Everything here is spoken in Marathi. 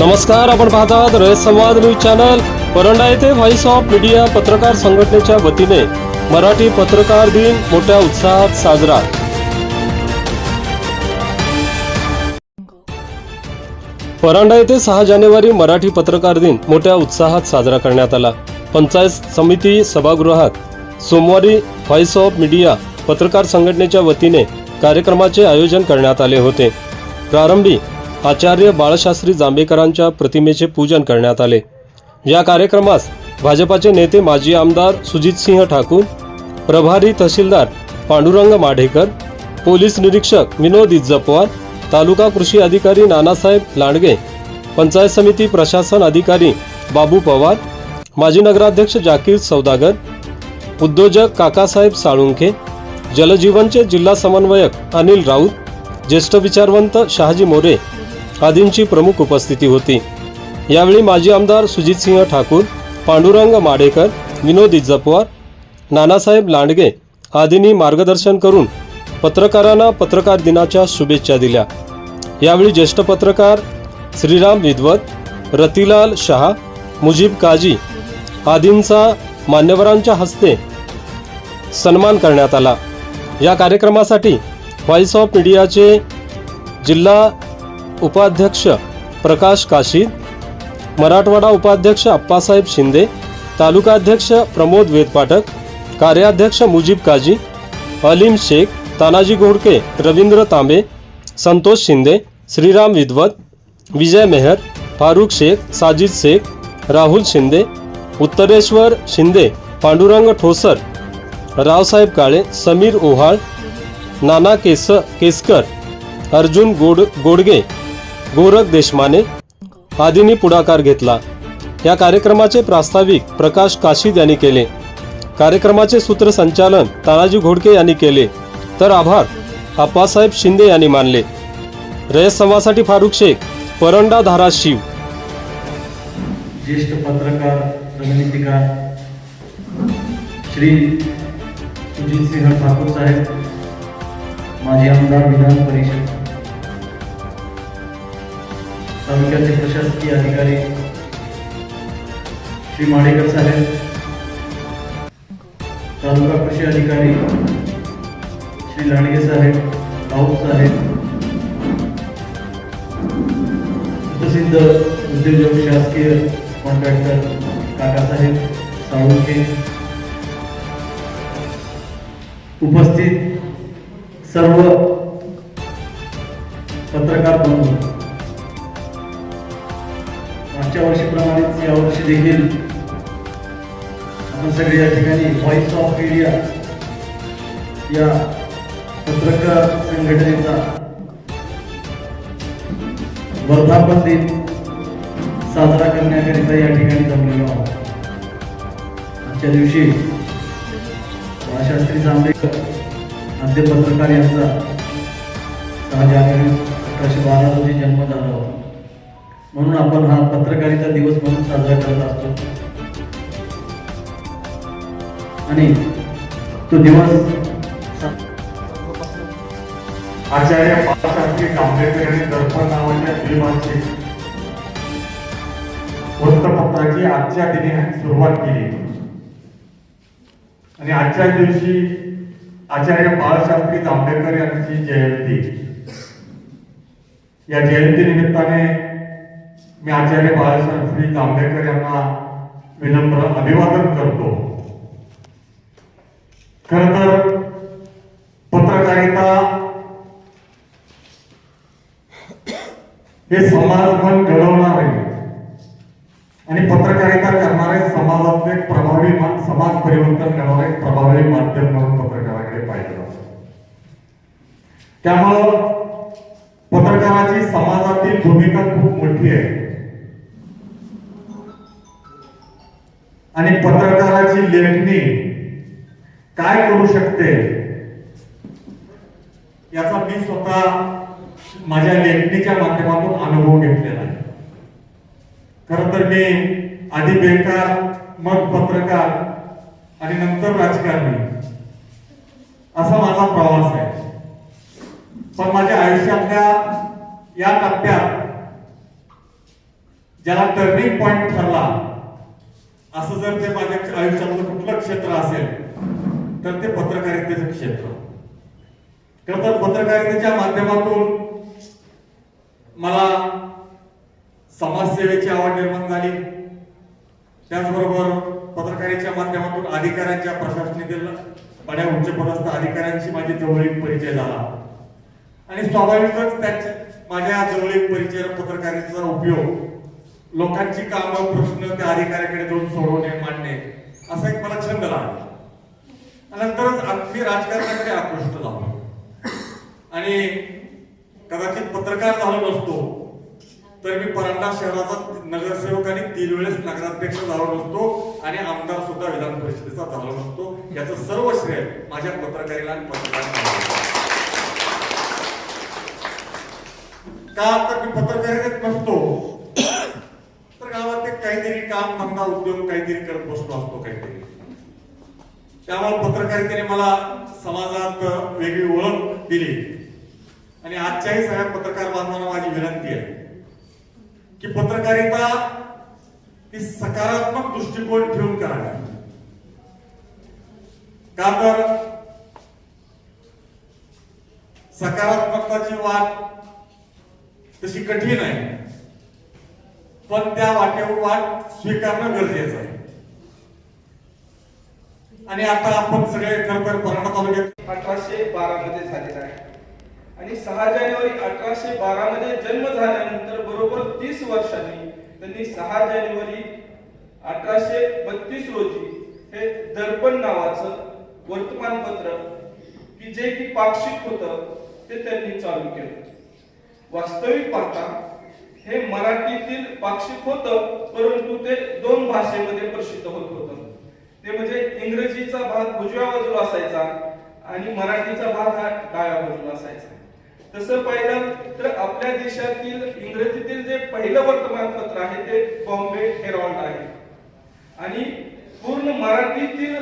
नमस्कार आपण पाहतात रयत संवाद न्यूज चॅनल. परंडा येथे व्हॉइस ऑफ मीडिया पत्रकार संघटनेच्या वतीने मराठी पत्रकार दिन मोठ्या उत्साहात साजरा. परांडा येथे सहा जानेवारी मराठी पत्रकार दिन मोठ्या उत्साहात साजरा करण्यात आला. पंचायत समिती सभागृहात सोमवारी व्हॉइस ऑफ मीडिया पत्रकार संघटनेच्या वतीने कार्यक्रमाचे आयोजन करण्यात आले होते. प्रारंभी आचार्य बाळशास्त्री जांभेकरांच्या प्रतिमेचे पूजन करण्यात आले. या कार्यक्रमास भाजपाचे नेते माजी आमदार सुजितसिंह ठाकूर प्रभारी तहसीलदार पांडुरंग माढेकर पोलीस निरीक्षक विनोद इज्जपवार तालुका कृषी अधिकारी नानासाहेब लांडगे पंचायत समिती प्रशासन अधिकारी बाबू पवार माजी नगराध्यक्ष जाकीर सौदागर उद्योजक काकासाहेब साळुंखे जलजीवनचे जिल्हा समन्वयक अनिल राऊत ज्येष्ठ विचारवंत शहाजी मोरे आदींची प्रमुख उपस्थिती होती. यावेळी माजी आमदार सुजितसिंह ठाकूर पांडुरंग माडेकर विनोद इज्जपवार नानासाहेब लांडगे आदींनी मार्गदर्शन करून पत्रकारांना पत्रकार दिनाच्या शुभेच्छा दिल्या. यावेळी ज्येष्ठ पत्रकार श्रीराम विद्वत रतिलाल शहा मुजीब काजी आदींचा मान्यवरांच्या हस्ते सन्मान करण्यात आला. या कार्यक्रमासाठी व्हॉइस ऑफ मीडियाचे जिल्हा उपाध्यक्ष प्रकाश काशीद, मराठवाडा उपाध्यक्ष अप्पासाहेब शिंदे, तालुकाध्यक्ष प्रमोद वेदपाठक कार्याध्यक्ष मुजीब काजी, अलीम शेख, तानाजी घोडके, रवींद्र तांबे, संतोष शिंदे, श्रीराम विद्वत, विजय मेहर फारूक शेख, साजिद शेख, राहुल शिंदे, उत्तरेश्वर शिंदे, पांडुरंग ठोसर, रावसाहेब काळे, समीर ओहाळ, नाना केस, केसकर, अर्जुन गोड, गोडगे गोरख देशमाने आदींनी पुढाकार घेतला. या कार्यक्रमाचे प्रास्ताविक प्रकाश काशीद यांनी केले. कार्यक्रमाचे सूत्रसंचालन तानाजी घोडके यांनी केले. तर आभार आप्पासाहेब शिंदे यांनी मानले. रयत समाजासाठी फारुख शेख परंडा धाराशिव. ज्येष्ठ पत्रकार रणनीतिकार श्री सुजितसिंह ठाकूर साहेब माजी आमदार विधान परिषद. तालुक्याचे प्रशासकीय अधिकारी श्री माडेकर साहेब तालुका कृषी अधिकारी श्री लांडगे साहेब राऊत साहेब प्रसिद्ध उद्योजक शासकीय कॉन्ट्रॅक्टर काकासाहेब साळुंके उपस्थित सर्व पत्रकार बंधू मागच्या वर्षीप्रमाणेच यावर्षी देखील आपण सगळे या ठिकाणी व्हॉइस ऑफ इंडिया या पत्रकार संघटनेचा वर्धापन दिन साजरा करण्याकरिता या ठिकाणी जमलेलो आहोत. आजच्या दिवशी बाळशास्त्री जांभेकर आद्य पत्रकार यांचा सहा जानेवारी अठराशे बारा रोजी जन्म झाला होता. म्हणून आपण हा पत्रकारिता दिवस म्हणून साजरा करत असतो. आणि तो दिवस आचार्य बाळासाहेब जांभेकर यांनी दर्पण नावाच्या वृत्तपत्राची आजच्या दिनी सुरुवात केली. आणि आजच्या दिवशी आचार्य बाळशास्त्री जांभेकर यांची जयंती. या जयंती निमित्ताने मी आचार्य बाळशास्त्री जांभेकर यांना विनम्र अभिवादन करतो. खर तर पत्रकारिता हे समाज मन घडवणारे आणि पत्रकारिता करणारे समाजातले एक प्रभावी समाज परिवर्तन करणारे प्रभावी माध्यम म्हणून पत्रकाराकडे पाहिलं जातं. त्यामुळं पत्रकाराची समाजातील भूमिका खूप मोठी आहे. आणि पत्रकाराची लेखणी काय करू शकते? याचा मी स्वतः माझ्या लेखणीच्या माध्यमातून अनुभव घेतलेला आहे. खर तर मी आधी बेकार मग पत्रकार आणि नंतर राजकारणी असा माझा प्रवास आहे. पण माझ्या आयुष्यातल्या या टप्प्यात ज्याला टर्निंग पॉइंट ठरला असं जर ते माझ्या आयुष्यातलं कुठलं क्षेत्र असेल तर ते पत्रकारितेचं क्षेत्र. खरं तर पत्रकारितेच्या माध्यमातून मला समाजसेवेची आवड निर्माण झाली. त्याचबरोबर पत्रकारितेच्या माध्यमातून अधिकाऱ्यांच्या प्रशासनातील बड्या उच्चपदस्थ अधिकाऱ्यांशी माझी जवळीक परिचय झाला. आणि स्वाभाविकच त्याच्या माझ्या जवळीक परिचय पत्रकारितेचा उपयोग लोकांची कामं प्रश्न त्या अधिकाऱ्याकडे जाऊन सोडवणे मांडणे असा एक मला छंद लागला. नंतरच अगदी राजकारणाकडे आकृष्ट झालो. आणि कदाचित पत्रकार झालो नसतो तर मी परांडा शहराचा नगरसेवक आणि तीन वेळेस नगराध्यक्ष झालो नसतो आणि आमदार सुद्धा विधान परिषदेचा झालो नसतो. याचं सर्व श्रेय माझ्या पत्रकारीला आणि पत्रकारांना का तर मी पत्रकारितेत नसतो? काहीतरी काम धंदा उद्योग काहीतरी करत बसलो असतो काहीतरी. त्यामुळे पत्रकारितेने मला समाजात वेगळी ओळख दिली. आणि आजच्याही सगळ्या पत्रकार बांधवांना माझी विनंती आहे की पत्रकारिता ही सकारात्मक दृष्टिकोन ठेवून करावी. का तर सकारात्मकताची वाट तशी कठीण आहे. पण त्या वाटेवर वाट स्वीकारणं गरजेचं आहे. आणि आता आपण सगळे खरोखर तर तालुक्यात अठराशे बारा मध्ये झालेला आहे. आणि सहा जानेवारी अठराशे बारा मध्ये जन्म झाल्यानंतर बरोबर तीस वर्षांनी त्यांनी सहा जानेवारी अठराशे बत्तीस रोजी हे दर्पण नावाचं वर्तमानपत्र की जे की पाक्षिक होतं ते त्यांनी चालू केलं. वास्तविक पाहता हे मराठीतील पाक्षिक होतं परंतु ते दोन भाषेमध्ये प्रसिद्ध होत होतं. ते म्हणजे इंग्रजीचा भाग उजव्या बाजूला असायचा आणि मराठीचा भाग हा डाव्या बाजूला असायचा. तसं पाहिलं तर आपल्या देशातील इंग्रजीतील जे पहिलं वर्तमानपत्र आहे ते बॉम्बे हेरॉल्ड आहे. आणि पूर्ण मराठीतील